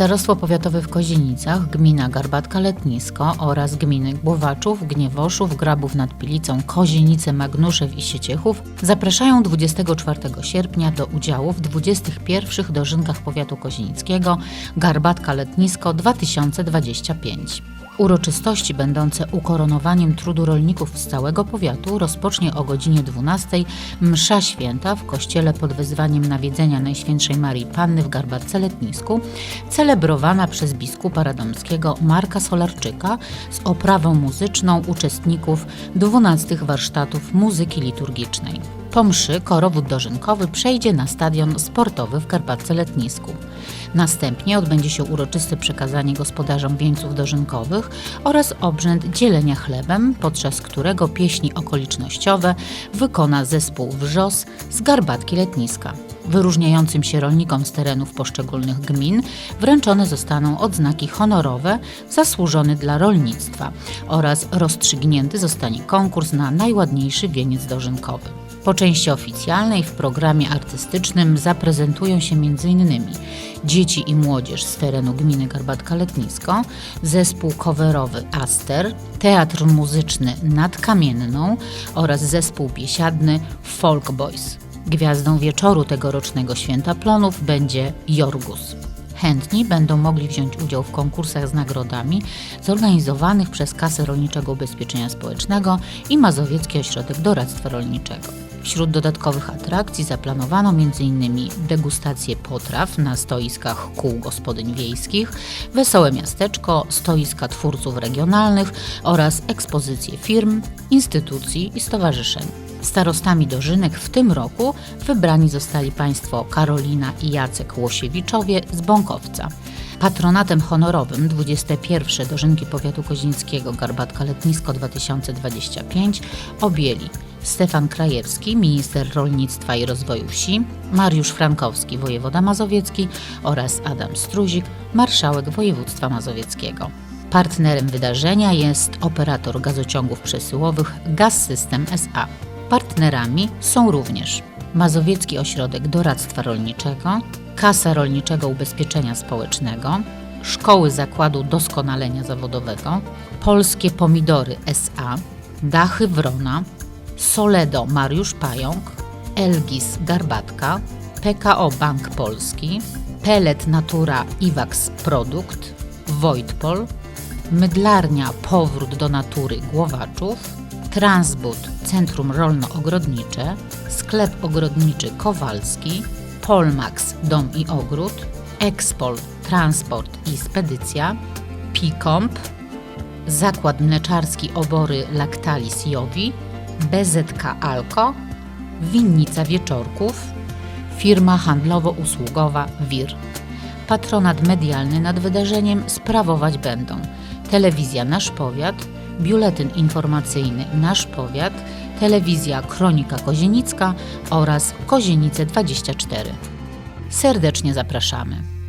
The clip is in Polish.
Starostwo Powiatowe w Kozienicach, gmina Garbatka-Letnisko oraz gminy Głowaczów, Gniewoszów, Grabów nad Pilicą, Kozienice, Magnuszew i Sieciechów zapraszają 24 sierpnia do udziału w 21 dożynkach Powiatu Kozienickiego Garbatka-Letnisko 2025. Uroczystości będące ukoronowaniem trudu rolników z całego powiatu rozpocznie o godzinie 12 msza święta w kościele pod wezwaniem nawiedzenia Najświętszej Marii Panny w Garbatce Letnisku, celebrowana przez biskupa radomskiego Marka Solarczyka z oprawą muzyczną uczestników 12 warsztatów muzyki liturgicznej. Po mszy korowód dożynkowy przejdzie na stadion sportowy w Karpatce Letnisku. Następnie odbędzie się uroczyste przekazanie gospodarzom wieńców dożynkowych oraz obrzęd dzielenia chlebem, podczas którego pieśni okolicznościowe wykona zespół Wrzos z Garbatki Letniska. Wyróżniającym się rolnikom z terenów poszczególnych gmin wręczone zostaną odznaki honorowe zasłużony dla rolnictwa oraz rozstrzygnięty zostanie konkurs na najładniejszy wieniec dożynkowy. Po części oficjalnej w programie artystycznym zaprezentują się m.in. dzieci i młodzież z terenu gminy Garbatka-Letnisko, zespół coverowy Aster, teatr muzyczny nad Kamienną oraz zespół biesiadny Folk Boys. Gwiazdą wieczoru tegorocznego Święta Plonów będzie Jorgus. Chętni będą mogli wziąć udział w konkursach z nagrodami zorganizowanych przez Kasę Rolniczego Ubezpieczenia Społecznego i Mazowiecki Ośrodek Doradztwa Rolniczego. Wśród dodatkowych atrakcji zaplanowano m.in. degustację potraw na stoiskach kół gospodyń wiejskich, wesołe miasteczko, stoiska twórców regionalnych oraz ekspozycje firm, instytucji i stowarzyszeń. Starostami dożynek w tym roku wybrani zostali państwo Karolina i Jacek Łosiewiczowie z Bąkowca. Patronatem honorowym 21 dożynki Powiatu Kozińskiego Garbatka Letnisko 2025 objęli Stefan Krajewski, minister rolnictwa i rozwoju wsi, Mariusz Frankowski, wojewoda mazowiecki oraz Adam Struzik, marszałek województwa mazowieckiego. Partnerem wydarzenia jest operator gazociągów przesyłowych Gaz System SA. Partnerami są również Mazowiecki Ośrodek Doradztwa Rolniczego, Kasa Rolniczego Ubezpieczenia Społecznego, Szkoły Zakładu Doskonalenia Zawodowego, Polskie Pomidory SA, Dachy Wrona, Soledo Mariusz Pająk, Elgis Garbatka, PKO Bank Polski, Pelet Natura Iwax Produkt, Wojtpol, Mydlarnia Powrót do Natury Głowaczów, Transbud Centrum Rolno-Ogrodnicze, Sklep Ogrodniczy Kowalski, Polmax Dom i Ogród, Expol Transport i Spedycja, Pikomp, Zakład Mleczarski Obory Lactalis Jowi, BZK Alko, Winnica Wieczorków, firma handlowo-usługowa WIR. Patronat medialny nad wydarzeniem sprawować będą Telewizja Nasz Powiat, Biuletyn Informacyjny Nasz Powiat, Telewizja Kronika Kozienicka oraz Kozienice 24. Serdecznie zapraszamy.